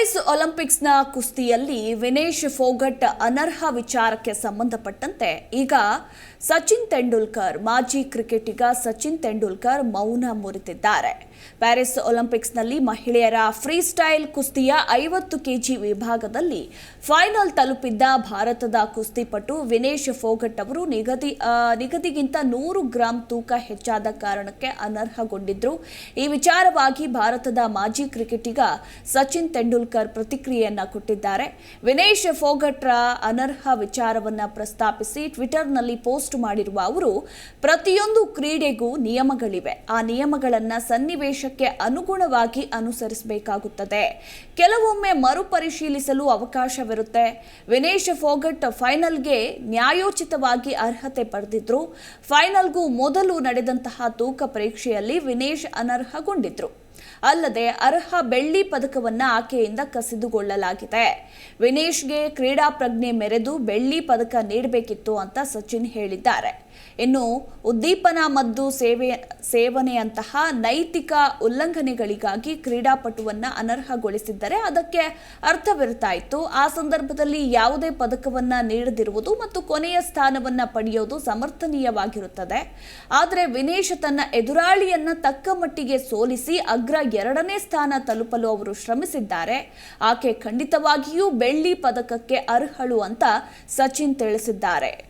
Paris ಒಲಿಂಪಿಕ್ಸ್ನ ಕುಸ್ತಿಯಲ್ಲಿ ವಿನೇಶ್ ಫೋಗಟ್ ಅನರ್ಹ ವಿಚಾರಕ್ಕೆ ಸಂಬಂಧಪಟ್ಟಂತೆ ಈಗ ಸಚಿನ್ ತೆಂಡೂಲ್ಕರ್, ಮಾಜಿ ಕ್ರಿಕೆಟಿಗ ಸಚಿನ್ ತೆಂಡೂಲ್ಕರ್ ಮೌನ ಮುರಿದಿದ್ದಾರೆ. ಪ್ಯಾರಿಸ್ ಒಲಿಂಪಿಕ್ಸ್ನಲ್ಲಿ ಮಹಿಳೆಯರ ಫ್ರೀ ಸ್ಟೈಲ್ ಕುಸ್ತಿಯ ಐವತ್ತು ಕೆಜಿ ವಿಭಾಗದಲ್ಲಿ ಫೈನಲ್ ತಲುಪಿದ್ದ ಭಾರತದ ಕುಸ್ತಿಪಟು ವಿನೇಶ್ ಫೋಗಟ್ ಅವರು ನಿಗದಿ ನಿಗದಿಗಿಂತ ನೂರು ಗ್ರಾಂ ತೂಕ ಹೆಚ್ಚಾದ ಕಾರಣಕ್ಕೆ ಅನರ್ಹಗೊಂಡಿದ್ರು. ಈ ವಿಚಾರವಾಗಿ ಭಾರತದ ಮಾಜಿ ಕ್ರಿಕೆಟಿಗ ಸಚಿನ್ ತೆಂಡೂಲ್ಕರ್ ಪ್ರತಿಕ್ರಿಯೆಯನ್ನ ಕೊಟ್ಟಿದ್ದಾರೆ. ವಿನೇಶ್ ಫೋಗಟ್ರ ಅನರ್ಹ ವಿಚಾರವನ್ನ ಪ್ರಸ್ತಾಪಿಸಿ ಟ್ವಿಟರ್ನಲ್ಲಿ ಪೋಸ್ಟ್ ಮಾಡಿರುವ ಅವರು, ಪ್ರತಿಯೊಂದು ಕ್ರೀಡೆಗೂ ನಿಯಮಗಳಿವೆ. ಆ ನಿಯಮಗಳನ್ನ ಸನ್ನಿವೇಶಕ್ಕೆ ಅನುಗುಣವಾಗಿ ಅನುಸರಿಸಬೇಕಾಗುತ್ತದೆ. ಕೆಲವೊಮ್ಮೆ ಮರುಪರಿಶೀಲಿಸಲು ಅವಕಾಶವಿರುತ್ತೆ. ವಿನೇಶ್ ಫೋಗಟ್ ಫೈನಲ್ಗೆ ನ್ಯಾಯೋಚಿತವಾಗಿ ಅರ್ಹತೆ ಪಡೆದಿದ್ರು. ಫೈನಲ್ಗೂ ಮೊದಲು ನಡೆದಂತಹ ತೂಕ ಪರೀಕ್ಷೆಯಲ್ಲಿ ವಿನೇಶ್ ಅನರ್ಹಗೊಂಡಿದ್ರು. ಅಲ್ಲದೆ ಅರ್ಹ ಬೆಳ್ಳಿ ಪದಕವನ್ನ ಆಕೆಯಿಂದ ಕಸಿದುಕೊಳ್ಳಲಾಗಿದೆ. ವಿನೇಶ್ಗೆ ಕ್ರೀಡಾ ಪ್ರಜ್ಞೆ ಮೆರೆದು ಬೆಳ್ಳಿ ಪದಕ ನೀಡಬೇಕಿತ್ತು ಅಂತ ಸಚಿನ್ ಹೇಳಿದ್ದಾರೆ. ಇನ್ನು ಉದ್ದೀಪನ ಮದ್ದು ಸೇವೆ, ಸೇವನೆಯಂತಹ ನೈತಿಕ ಉಲ್ಲಂಘನೆಗಳಿಗಾಗಿ ಕ್ರೀಡಾಪಟುವನ್ನು ಅನರ್ಹಗೊಳಿಸಿದ್ದರೆ ಅದಕ್ಕೆ ಅರ್ಥವಿರ್ತಾ ಇತ್ತು ಆ ಸಂದರ್ಭದಲ್ಲಿ ಯಾವುದೇ ಪದಕವನ್ನು ನೀಡದಿರುವುದು ಮತ್ತು ಕೊನೆಯ ಸ್ಥಾನವನ್ನು ಪಡೆಯೋದು ಸಮರ್ಥನೀಯವಾಗಿರುತ್ತದೆ. ಆದರೆ ವಿನೇಶ್ ತನ್ನ ಎದುರಾಳಿಯನ್ನ ತಕ್ಕ ಮಟ್ಟಿಗೆ ಸೋಲಿಸಿ ಅಗ್ರ ಎರಡನೇ ಸ್ಥಾನ ತಲುಪಲು ಅವರು ಶ್ರಮಿಸಿದ್ದಾರೆ. ಆಕೆ ಖಂಡಿತವಾಗಿಯೂ ಬೆಳ್ಳಿ ಪದಕಕ್ಕೆ ಅರ್ಹಳು ಅಂತ ಸಚಿನ್ ತಿಳಿಸಿದ್ದಾರೆ.